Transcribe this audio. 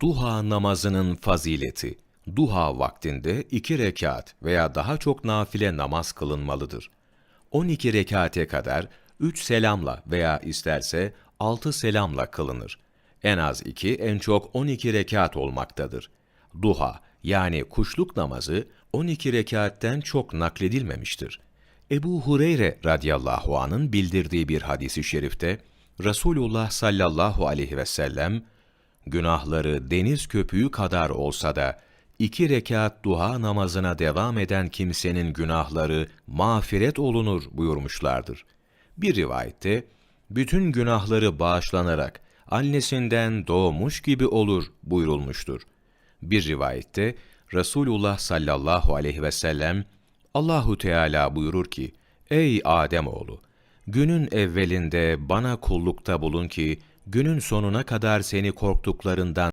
Duha namazının fazileti. Duha vaktinde iki rekat veya daha çok nafile namaz kılınmalıdır. 12 rekate kadar 3 selamla veya isterse 6 selamla kılınır. En az 2, en çok 12 rekat olmaktadır. Duha yani kuşluk namazı 12 rekatten çok nakledilmemiştir. Ebu Hureyre radıyallahu anın bildirdiği bir hadisi şerifte Resulullah sallallahu aleyhi ve sellem günahları deniz köpüğü kadar olsa da iki rekat duha namazına devam eden kimsenin günahları mağfiret olunur buyurmuşlardır. Bir rivayette bütün günahları bağışlanarak annesinden doğmuş gibi olur buyurulmuştur. Bir rivayette Resulullah sallallahu aleyhi ve sellem Allahu Teala buyurur ki: Ey Adem oğlu, günün evvelinde bana kullukta bulun ki günün sonuna kadar seni korktuklarından